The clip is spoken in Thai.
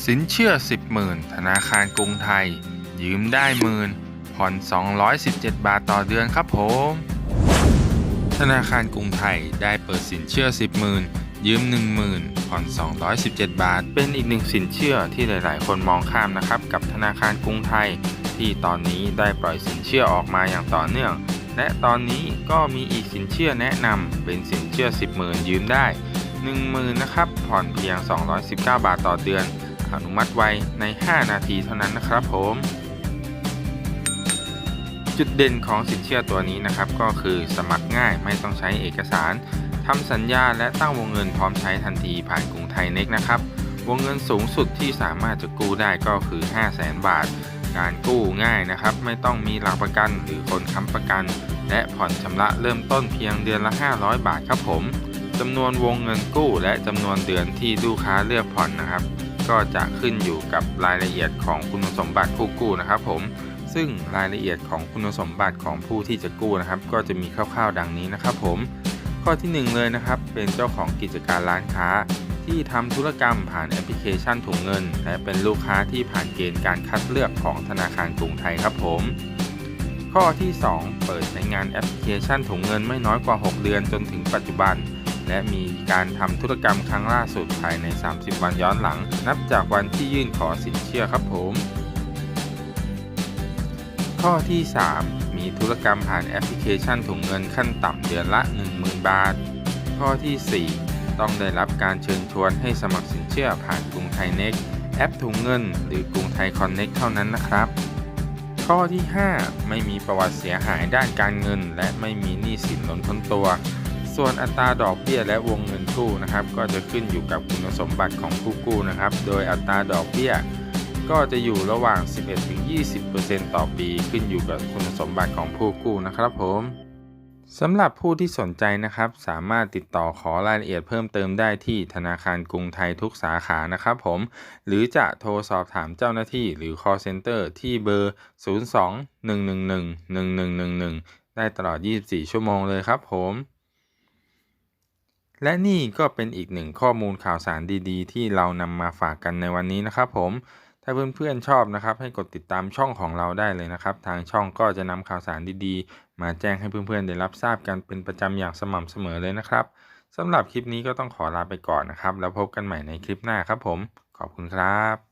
สินเชื่อ 10หมื่นธนาคารกรุงไทย ยืมได้หมื่นผ่อน 217 บาทต่อเดือนครับผม ธนาคารกรุงไทยได้เปิดสินเชื่อ 10หมื่นยืม 10,000ผ่อน 217 บาท เป็นอีกหนึ่งสินเชื่อที่หลาย ๆ คนมองข้ามนะครับ กับธนาคารกรุงไทย ที่ตอนนี้ได้ปล่อยสินเชื่อออกมาอย่างต่อเนื่อง และตอนนี้ก็มีอีกสินเชื่อแนะนำเป็นสินเชื่อ 10หมื่นยืมได้ 10,000นะครับผ่อนเพียง 219 บาทต่อเดือน อนุมัติไวใน 5 นาทีเท่านั้นนะครับผม จุดเด่นของสินเชื่อตัวนี้นะครับ ก็คือสมัครง่ายไม่ต้องใช้เอกสารทำสัญญาและตั้งวงเงินพร้อมใช้ทันทีผ่านกรุงไทยเน็กนะครับ วงเงินสูงสุดที่สามารถจะกู้ได้ก็คือ 5 0 0แสนบาท การกู้ง่ายนะครับ ไม่ต้องมีหลักประกันหรือคนค้ำประกัน และผ่อนชำระเริ่มต้นเพียงเดือนละ 500 บาทครับผมจำนวนวงเงินกู้และจำนวนเดือนที่ลูกค้าเลือกผ่อนนะครับ ก็จะขึ้นอยู่กับรายละเอียดของคุณสมบัติผู้กู้นะครับ ผม ซึ่งรายละเอียดของคุณสมบัติของผู้ที่จะกู้นะครับ ก็จะมีคร่าวๆดังนี้นะครับ ผม ข้อที่ 1 เลยนะครับ เป็นเจ้าของกิจการร้านค้า ที่ทำธุรกรรมผ่านแอปพลิเคชันถุงเงิน และเป็นลูกค้าที่ผ่านเกณฑ์การคัดเลือกของธนาคารกรุงไทยครับผมข้อที่ 2 เปิดใช้งานแอปพลิเคชันถุงเงินไม่น้อยกว่า 6 เดือนจนถึงปัจจุบัน และมีการทำธุรกรรมครั้งล่าสุดภายใน 30 วันย้อนหลัง นับจากวันที่ยื่นขอสินเชื่อครับผม ข้อที่ 3 มีธุรกรรมผ่านแอปพลิเคชันถุงเงินขั้นต่ำเดือนละ 10,000 บาท ข้อที่ 4 ต้องได้รับการเชิญชวนให้สมัครสินเชื่อผ่านกรุงไทยเน็กแอปถุงเงิน หรือกรุงไทยคอนเน็กเท่านั้นนะครับข้อที่ 5 ไม่มีประวัติเสียหายด้านการเงิน และไม่มีหนี้สินล้นพ้นตัว ส่วนอัตราดอกเบี้ยและวงเงินกู้นะครับก็จะขึ้นอยู่กับคุณสมบัติของผู้กู้นะครับ โดยอัตราดอกเบี้ยก็จะอยู่ระหว่าง 11-20%ต่อปี ขึ้นอยู่กับคุณสมบัติของผู้กู้นะครับผมสำหรับผู้ที่สนใจนะครับ สามารถติดต่อขอรายละเอียดเพิ่มเติมได้ที่ธนาคารกรุงไทยทุกสาขานะครับผม หรือจะโทรสอบถามเจ้าหน้าที่หรือ call center ที่เบอร์ 02-111-1111 ได้ตลอด 24 ชั่วโมงเลยครับผม และนี่ก็เป็นอีกหนึ่งข้อมูลข่าวสารดีๆ ที่เรานำมาฝากกันในวันนี้นะครับผมถ้าเพื่อนๆชอบนะครับ ให้กดติดตามช่องของเราได้เลยนะครับ ทางช่องก็จะนำข่าวสารดีๆ มาแจ้งให้เพื่อนๆได้รับทราบกันเป็นประจำอย่างสม่ำเสมอเลยนะครับสำหรับคลิปนี้ก็ต้องขอลาไปก่อนนะครับ แล้วพบกันใหม่ในคลิปหน้าครับผม ขอบคุณครับ